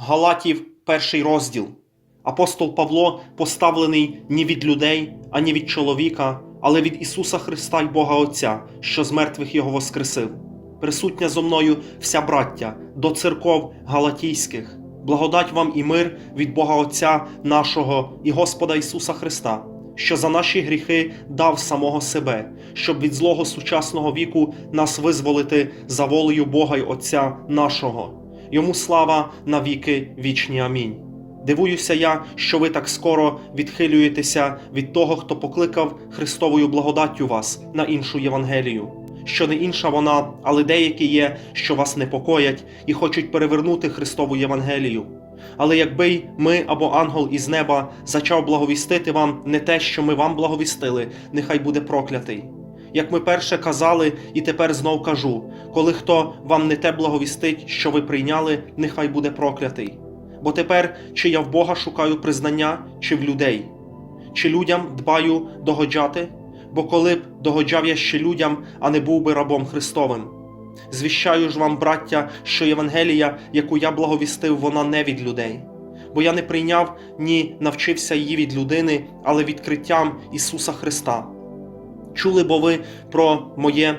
Галатів, перший розділ. Апостол Павло поставлений не від людей, ані від чоловіка, але від Ісуса Христа й Бога Отця, що з мертвих Його воскресив. Присутня зо мною вся браття до церков Галатійських. Благодать вам і мир від Бога Отця нашого і Господа Ісуса Христа, що за наші гріхи дав самого себе, щоб від злого сучасного віку нас визволити за волею Бога й Отця нашого. Йому слава на віки вічні. Амінь. Дивуюся я, що ви так скоро відхилюєтеся від того, хто покликав Христовою благодаттю вас на іншу Євангелію. Що не інша вона, але деякі є, що вас непокоять і хочуть перевернути Христову Євангелію. Але якби й ми або ангел із неба зачав благовістити вам не те, що ми вам благовістили, нехай буде проклятий. Як ми перше казали, і тепер знов кажу: коли хто вам не те благовістить, що ви прийняли, нехай буде проклятий. Бо тепер чи я в Бога шукаю признання, чи в людей, чи людям дбаю догоджати, бо коли б догоджав я ще людям, а не був би рабом Христовим. Звіщаю ж вам, браття, що Євангелія, яку я благовістив, вона не від людей. Бо я не прийняв ні навчився її від людини, але відкриттям Ісуса Христа. Чули бо ви про моє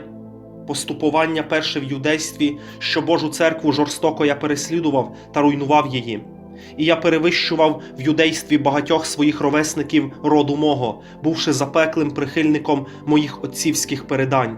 поступування перше в юдействі, що Божу церкву жорстоко я переслідував та руйнував її. І я перевищував в юдействі багатьох своїх ровесників роду мого, бувши запеклим прихильником моїх отцівських передань.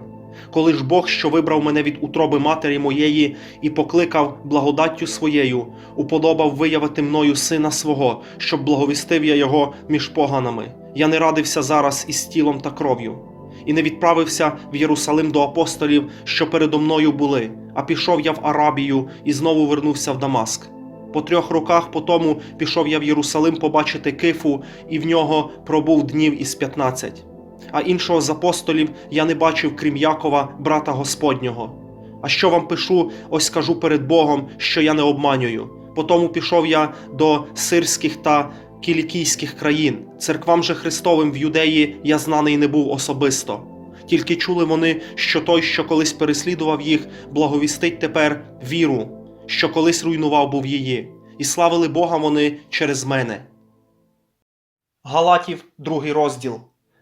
Коли ж Бог, що вибрав мене від утроби матері моєї і покликав благодаттю своєю, уподобав виявити мною сина свого, щоб благовістив я його між поганами. Я не радився зараз із тілом та кров'ю і не відправився в Єрусалим до апостолів, що передо мною були, а пішов я в Арабію і знову вернувся в Дамаск. По трьох роках по тому пішов я в Єрусалим побачити кифу, і в нього пробув днів із п'ятнадцять. А іншого з апостолів я не бачив, крім Якова, брата Господнього. А що вам пишу, ось скажу перед Богом, що я не обманюю. Потому пішов я до сирських та кілікійських країн, церквам же Христовим в Юдеї я знаний не був особисто. Тільки чули вони, що той, що колись переслідував їх, благовістить тепер віру, що колись руйнував був її, і славили Бога вони через мене. Галатів, другий розділ.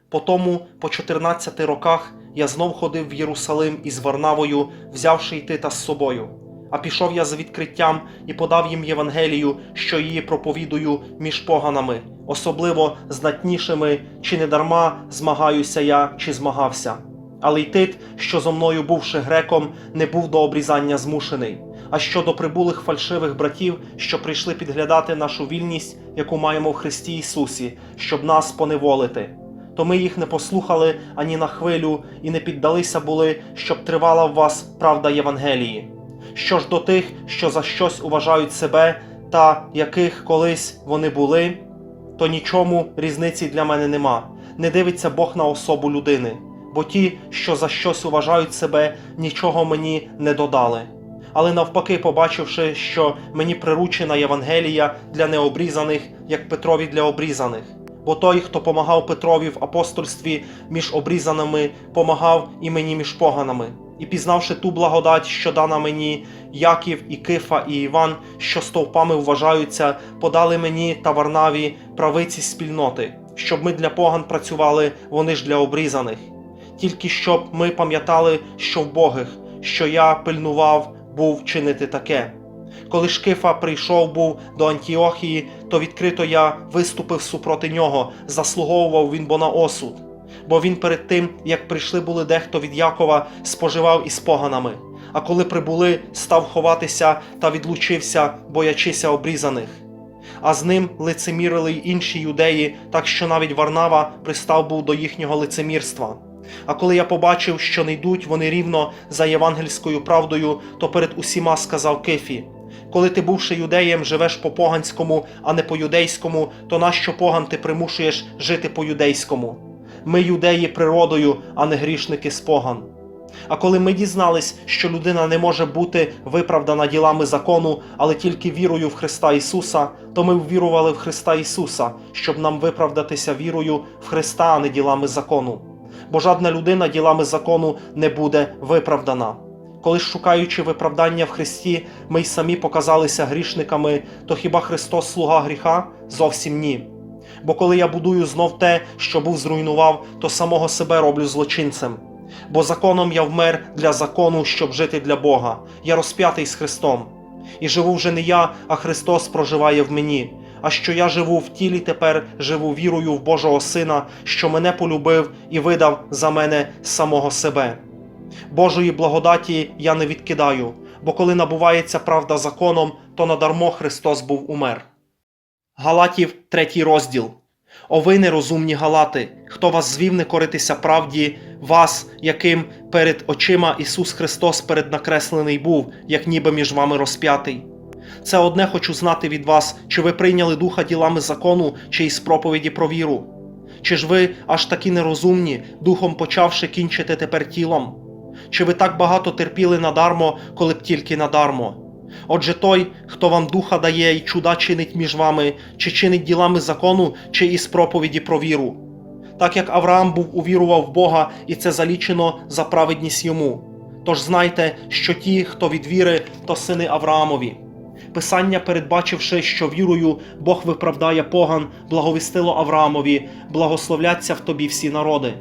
Потому, по 14 роках, я знов ходив в Єрусалим із Варнавою, взявши й Тита з собою. А пішов я з відкриттям і подав їм Євангелію, що її проповідую між поганами, особливо знатнішими, чи не дарма змагаюся я, чи змагався. Але й тит, що зо мною бувши греком, не був до обрізання змушений. А щодо прибулих фальшивих братів, що прийшли підглядати нашу вільність, яку маємо в Христі Ісусі, щоб нас поневолити, то ми їх не послухали ані на хвилю і не піддалися були, щоб тривала в вас правда Євангелії. Що ж до тих, що за щось уважають себе, та яких колись вони були, то нічому різниці для мене нема. Не дивиться Бог на особу людини, бо ті, що за щось уважають себе, нічого мені не додали. Але навпаки, побачивши, що мені приручена Євангелія для необрізаних, як Петрові для обрізаних. Бо той, хто помагав Петрові в апостольстві між обрізаними, помагав і мені між поганами. І пізнавши ту благодать, що дана мені, Яків і Кифа і Іван, що стовпами вважаються, подали мені та Варнаві правиці спільноти, щоб ми для поган працювали, вони ж для обрізаних. Тільки щоб ми пам'ятали, що в Богих, що я пильнував був чинити таке. Коли Шкифа прийшов був до Антіохії, то відкрито я виступив супроти нього, заслуговував він бо на осуд. Бо він перед тим, як прийшли були дехто від Якова, споживав із поганами. А коли прибули, став ховатися та відлучився, боячися обрізаних. А з ним лицемірили й інші юдеї, так що навіть Варнава пристав був до їхнього лицемірства. А коли я побачив, що не йдуть вони рівно за євангельською правдою, то перед усіма сказав Кифі: коли ти, бувши юдеєм, живеш по поганському, а не по юдейському, то нащо поган ти примушуєш жити по юдейському? Ми юдеї природою, а не грішники з поган. А коли ми дізнались, що людина не може бути виправдана ділами закону, але тільки вірою в Христа Ісуса, то ми ввірували в Христа Ісуса, щоб нам виправдатися вірою в Христа, а не ділами закону. Бо жадна людина ділами закону не буде виправдана. Коли шукаючи виправдання в Христі, ми й самі показалися грішниками, то хіба Христос слуга гріха? Зовсім ні. Бо коли я будую знов те, що був зруйнував, то самого себе роблю злочинцем. Бо законом я вмер для закону, щоб жити для Бога. Я розп'ятий з Христом. І живу вже не я, а Христос проживає в мені. А що я живу в тілі тепер, живу вірою в Божого Сина, що мене полюбив і видав за мене самого себе. Божої благодаті я не відкидаю, бо коли набувається правда законом, то надармо Христос був умер. Галатів, третій розділ. О ви нерозумні галати, хто вас звів не коритися правді, вас, яким перед очима Ісус Христос переднакреслений був, як ніби між вами розп'ятий. Це одне хочу знати від вас, чи ви прийняли духа ділами закону, чи із проповіді про віру. Чи ж ви аж такі нерозумні, духом почавши кінчити тепер тілом? Чи ви так багато терпіли надармо, коли б тільки надармо? Отже, той, хто вам духа дає і чуда чинить між вами, чи чинить ділами закону, чи із проповіді про віру. Так як Авраам був увірував в Бога, і це залічено за праведність йому. Тож знайте, що ті, хто від віри, то сини Авраамові. Писання, передбачивши, що вірою Бог виправдає поган, благовістило Авраамові, благословляться в тобі всі народи.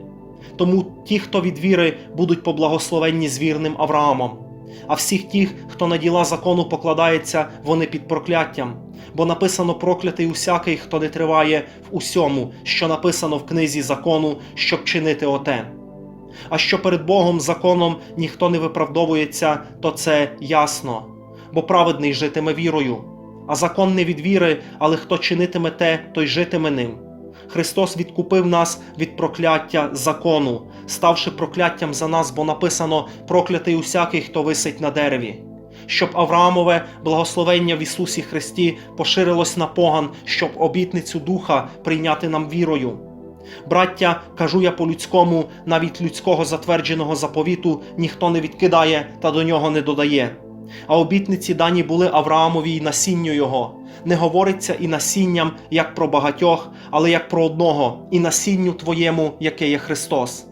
Тому ті, хто від віри, будуть поблагословенні з вірним Авраамом. А всіх тих, хто на діла закону покладається, вони під прокляттям. Бо написано проклятий усякий, хто не триває в усьому, що написано в книзі закону, щоб чинити оте. А що перед Богом законом ніхто не виправдовується, то це ясно, бо праведний житиме вірою. А закон не від віри, але хто чинитиме те, той житиме ним. Христос відкупив нас від прокляття закону, ставши прокляттям за нас, бо написано проклятий усякий, хто висить на дереві. Щоб Авраамове благословення в Ісусі Христі поширилось на поган, щоб обітницю Духа прийняти нам вірою. Браття, кажу я по-людському, навіть людського затвердженого заповіту ніхто не відкидає та до нього не додає. А обітниці дані були Авраамові й насінню його. Не говориться і насінням, як про багатьох, але як про одного, і насінню твоєму, яке є Христос.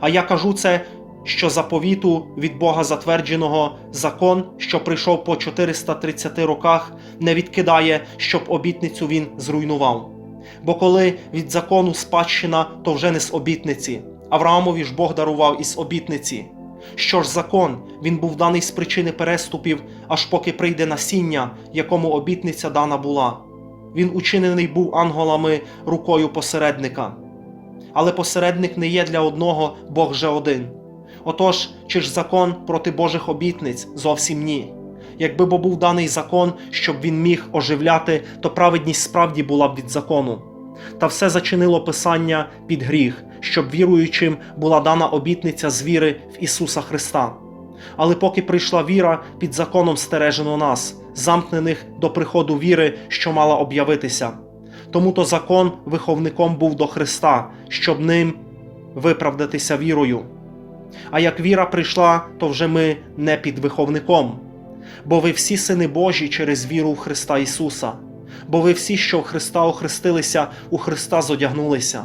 А я кажу це, що заповіту від Бога затвердженого закон, що прийшов по 430 роках, не відкидає, щоб обітницю він зруйнував. Бо коли від закону спадщина, то вже не з обітниці. Авраамові ж Бог дарував із обітниці. Що ж закон, він був даний з причини переступів, аж поки прийде насіння, якому обітниця дана була. Він учинений був ангелами рукою посередника. Але посередник не є для одного, Бог же один. Отож, чи ж закон проти Божих обітниць? Зовсім ні. Якби бо був даний закон, щоб він міг оживляти, то праведність справді була б від закону. Та все зачинило Писання під гріх, щоб віруючим була дана обітниця з віри в Ісуса Христа. Але поки прийшла віра, під законом стережено нас, замкнених до приходу віри, що мала об'явитися. Тому то закон виховником був до Христа, щоб ним виправдатися вірою. А як віра прийшла, то вже ми не під виховником. Бо ви всі сини Божі через віру в Христа Ісуса, бо ви всі, що в Христа охрестилися, у Христа зодягнулися.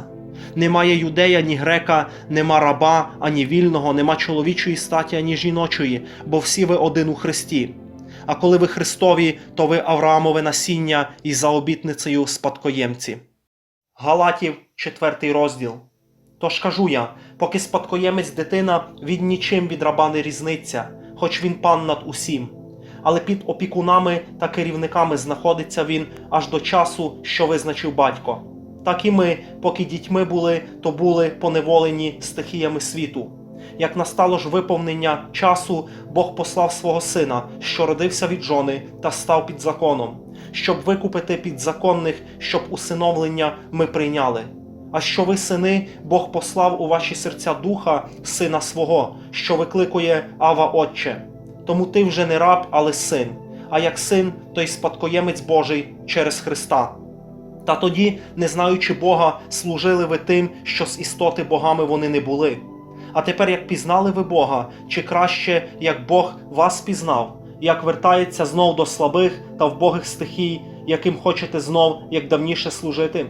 Немає юдея, ні грека, нема раба, ані вільного, нема чоловічої статі, ані жіночої, бо всі ви один у Христі. А коли ви Христові, то ви Авраамове насіння і за обітницею спадкоємці. Галатів, 4 розділ. Тож кажу я, поки спадкоємець дитина, він нічим від раба не різниться, хоч він пан над усім. Але під опікунами та керівниками знаходиться він аж до часу, що визначив батько. Так і ми, поки дітьми були, то були поневолені стихіями світу. Як настало ж виповнення часу, Бог послав свого сина, що родився від жони та став під законом, щоб викупити підзаконних, щоб усиновлення ми прийняли. А що ви, сини, Бог послав у ваші серця духа, сина свого, що викликує Ава Отче. Тому ти вже не раб, але син, а як син, то й спадкоємець Божий через Христа. Та тоді, не знаючи Бога, служили ви тим, що з істоти богами вони не були. А тепер, як пізнали ви Бога, чи краще, як Бог вас пізнав, як вертається знов до слабих та вбогих стихій, яким хочете знов, як давніше служити?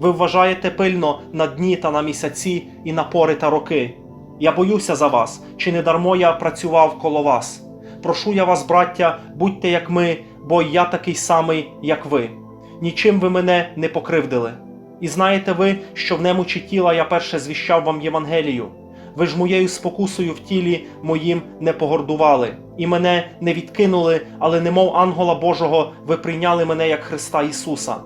Ви вважаєте пильно на дні та на місяці і на пори та роки. Я боюся за вас, чи не дармо я працював коло вас. Прошу я вас, браття, будьте як ми, бо я такий самий, як ви. Нічим ви мене не покривдили. І знаєте ви, що в немочі тіла я перше звіщав вам Євангелію. Ви ж моєю спокусою в тілі моїм не погордували, і мене не відкинули, але немов ангела Божого ви прийняли мене як Христа Ісуса.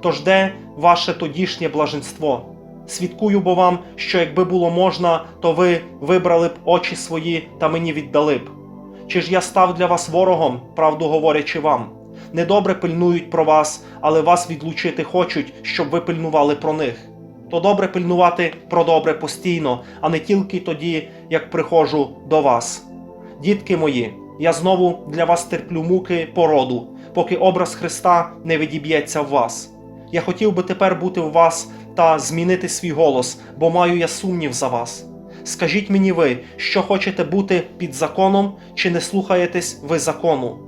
Тож де ваше тодішнє блаженство? Свідкую бо вам, що якби було можна, то ви вибрали б очі свої та мені віддали б. Чи ж я став для вас ворогом, правду говорячи вам? Недобре пильнують про вас, але вас відлучити хочуть, щоб ви пильнували про них. То добре пильнувати про добре постійно, а не тільки тоді, як приходжу до вас. Дітки мої, я знову для вас терплю муки породу, поки образ Христа не відіб'ється в вас. Я хотів би тепер бути в вас та змінити свій голос, бо маю я сумнів за вас. Скажіть мені ви, що хочете бути під законом, чи не слухаєтесь ви закону?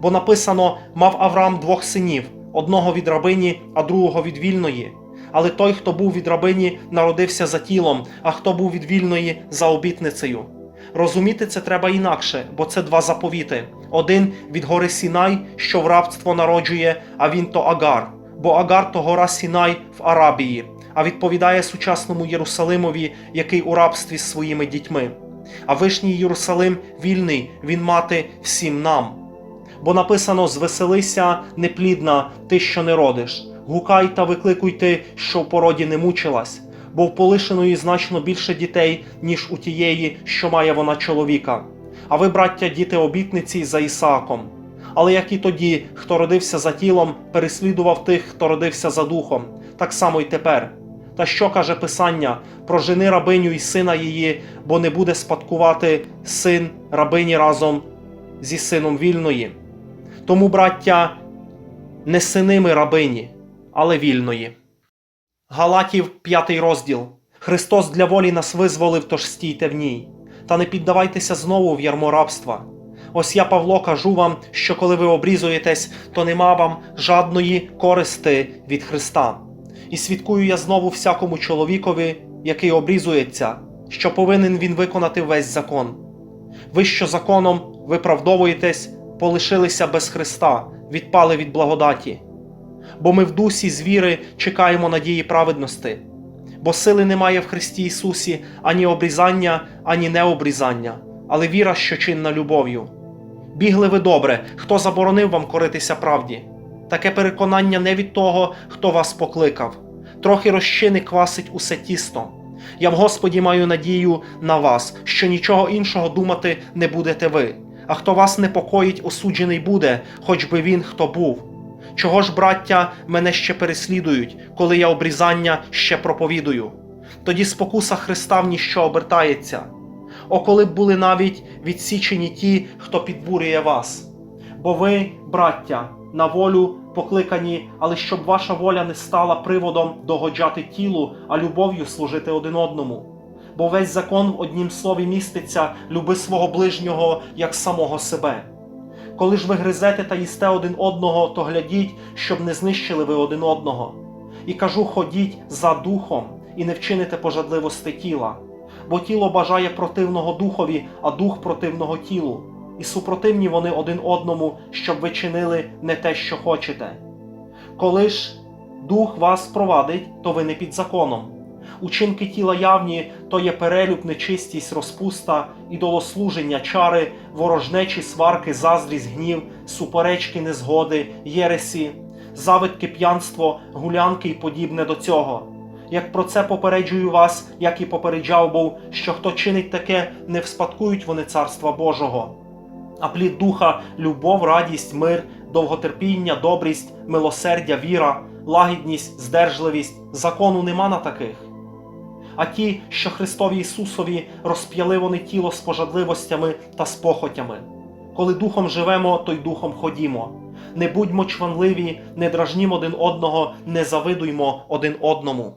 Бо написано: мав Авраам двох синів: одного від рабині, а другого від вільної. Але той, хто був від рабині, народився за тілом, а хто був від вільної за обітницею. Розуміти це треба інакше, бо це два заповіти: один від гори Сінай, що в рабство народжує, а він то Агар, бо Агар то гора Сінай в Арабії, а відповідає сучасному Єрусалимові, який у рабстві з своїми дітьми. А вишній Єрусалим вільний, він мати всім нам. Бо написано: звеселися, неплідна, ти, що не родиш. Гукай та викликуй ти, що в породі не мучилась, бо в полишеної значно більше дітей, ніж у тієї, що має вона чоловіка. А ви, браття, діти обітниці за Ісааком. Але як і тоді, хто родився за тілом, переслідував тих, хто родився за духом, так само й тепер. Та що каже Писання про жени рабиню і сина її, бо не буде спадкувати син рабині разом зі сином вільної. Тому, браття, не синими рабині, але вільної. Галатів, п'ятий розділ. Христос для волі нас визволив, тож стійте в ній. Та не піддавайтеся знову в ярмо рабства. Ось я, Павло, кажу вам, що коли ви обрізуєтесь, то нема вам жадної користи від Христа. І свідкую я знову всякому чоловікові, який обрізується, що повинен він виконати весь закон. Ви, що законом виправдовуєтесь, полишилися без Христа, відпали від благодаті. Бо ми в дусі з віри чекаємо надії праведності, бо сили немає в Христі Ісусі ані обрізання, ані необрізання, але віра, що чинна любов'ю. Бігли ви добре, хто заборонив вам коритися правді. Таке переконання не від того, хто вас покликав. Трохи розчини квасить усе тісто. Я в Господі маю надію на вас, що нічого іншого думати не будете ви. А хто вас непокоїть, осуджений буде, хоч би він хто був. Чого ж, браття, мене ще переслідують, коли я обрізання ще проповідую? Тоді спокуса Христа в ніщо обертається. О, коли б були навіть відсічені ті, хто підбурює вас. Бо ви, браття, на волю покликані, але щоб ваша воля не стала приводом догоджати тілу, а любов'ю служити один одному. Бо весь закон в однім слові міститься люби свого ближнього як самого себе. Коли ж ви гризете та їсте один одного, то глядіть, щоб не знищили ви один одного. І кажу, ходіть за духом і не вчините пожадливости тіла, бо тіло бажає противного духові, а дух противного тілу, і супротивні вони один одному, щоб ви чинили не те, що хочете. Коли ж дух вас провадить, то ви не під законом. Учинки тіла явні то є перелюб, нечистість, розпуста, ідолослуження, чари, ворожнечі, сварки, заздрість, гнів, суперечки, незгоди, єресі, завидки, п'янство, гулянки і подібне до цього. Як про це попереджую вас, як і попереджав був, що хто чинить таке, не вспадкують вони царства Божого. А плід духа любов, радість, мир, довготерпіння, добрість, милосердя, віра, лагідність, здержливість, закону нема на таких. А ті, що Христові Ісусові розп'яли вони тіло з пожадливостями та з похотями. Коли духом живемо, то й духом ходімо. Не будьмо чванливі, не дражнімо один одного, не завидуймо один одному.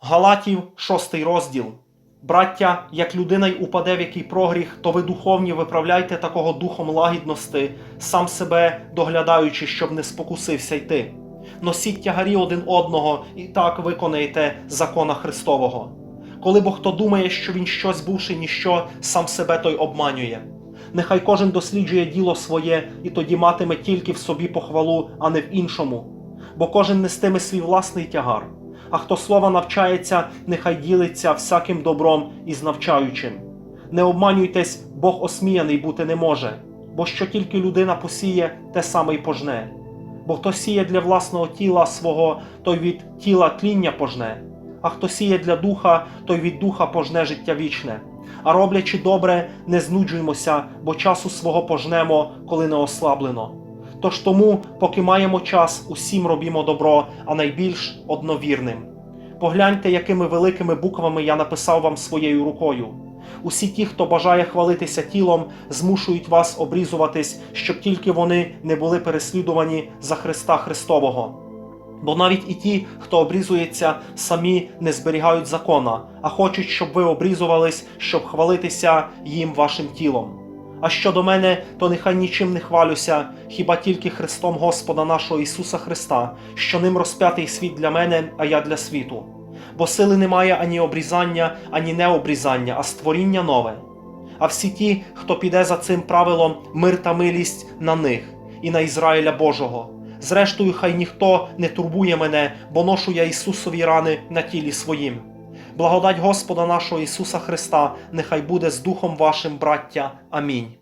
Галатів, шостий розділ. Браття, як людина й упаде в який прогріх, то ви духовні виправляйте такого духом лагідності, сам себе доглядаючи, щоб не спокусився йти. Носіть тягарі один одного і так виконаєте закона Христового. Коли бо хто думає, що він щось бувши ніщо, сам себе той обманює. Нехай кожен досліджує діло своє і тоді матиме тільки в собі похвалу, а не в іншому. Бо кожен нестиме свій власний тягар. А хто слова навчається, нехай ділиться всяким добром із навчаючим. Не обманюйтесь, Бог осміяний бути не може, бо що тільки людина посіє, те саме й пожне. Бо хто сіє для власного тіла свого, той від тіла тління пожне, а хто сіє для духа, той від духа пожне життя вічне. А роблячи добре, не знуджуймося, бо часу свого пожнемо, коли не ослаблено. Тож тому, поки маємо час, усім робімо добро, а найбільш одновірним. Погляньте, якими великими буквами я написав вам своєю рукою. Усі ті, хто бажає хвалитися тілом, змушують вас обрізуватись, щоб тільки вони не були переслідувані за Христа Христового. Бо навіть і ті, хто обрізується, самі не зберігають закона, а хочуть, щоб ви обрізувались, щоб хвалитися їм вашим тілом. А щодо мене, то нехай нічим не хвалюся, хіба тільки Христом Господа нашого Ісуса Христа, що ним розп'ятий світ для мене, а я для світу. Бо сили немає ані обрізання, ані необрізання, а створіння нове. А всі ті, хто піде за цим правилом, мир та милість на них і на Ізраїля Божого. Зрештою, хай ніхто не турбує мене, бо ношу я Ісусові рани на тілі своїм. Благодать Господа нашого Ісуса Христа нехай буде з Духом вашим, браття. Амінь.